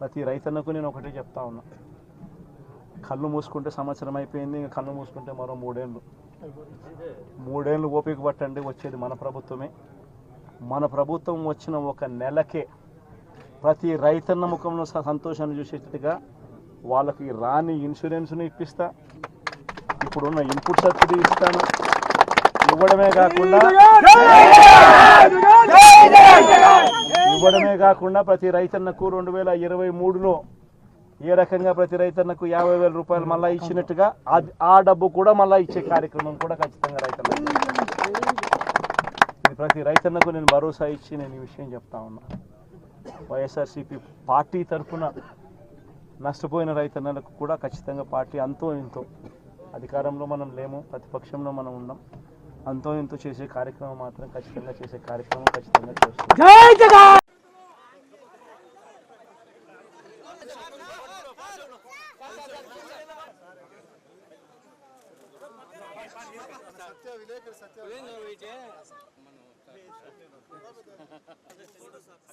ప్రతి రైతన్నకు నేను ఒకటే చెప్తా ఉన్నా. కళ్ళు మూసుకుంటే సంవత్సరం అయిపోయింది ఇంకా కళ్ళు మూసుకుంటే మరో మూడేళ్ళు. మూడేళ్ళు ఓపిక పట్టండి వచ్చేది మన ప్రభుత్వమే. మన ప్రభుత్వం వచ్చిన ఒక నెలకే ప్రతి రైతన్న ముఖంలో స- సంతోషాన్ని చూసేటట్టుగా వాళ్ళకి రాని ఇన్సూరెన్స్ను ఇప్పిస్తా. ఇప్పుడున్న ఇన్పుట్ సబ్సిడీ ఇస్తాను. ఇవ్వడమే కాకుండా కాకుండా ప్రతి రైతన్నకు రెండు వేల ఇరవై మూడులో ఏ రకంగా ప్రతి రైతన్నకు యాభై వేల రూపాయలు మళ్ళీ ఇచ్చినట్టుగా అది ఆ డబ్బు కూడా మళ్ళీ ఇచ్చే కార్యక్రమం కూడా ఖచ్చితంగా రైతన్నకు ప్రతి రైతన్నకు నేను భరోసా ఇచ్చి నేను ఈ విషయం చెప్తా ఉన్నా. వైఎస్ఆర్సీపీ పార్టీ తరఫున నష్టపోయిన రైతన్నలకు కూడా ఖచ్చితంగా పార్టీ అంతో ఇంతో అధికారంలో మనం లేము ప్రతిపక్షంలో మనం ఉన్నాం. అంతో ఇంతో చేసే కార్యక్రమం మాత్రం ఖచ్చితంగా చేసే కార్యక్రమం ఖచ్చితంగా చేస్తాం. ఇది ఆ కాలంలో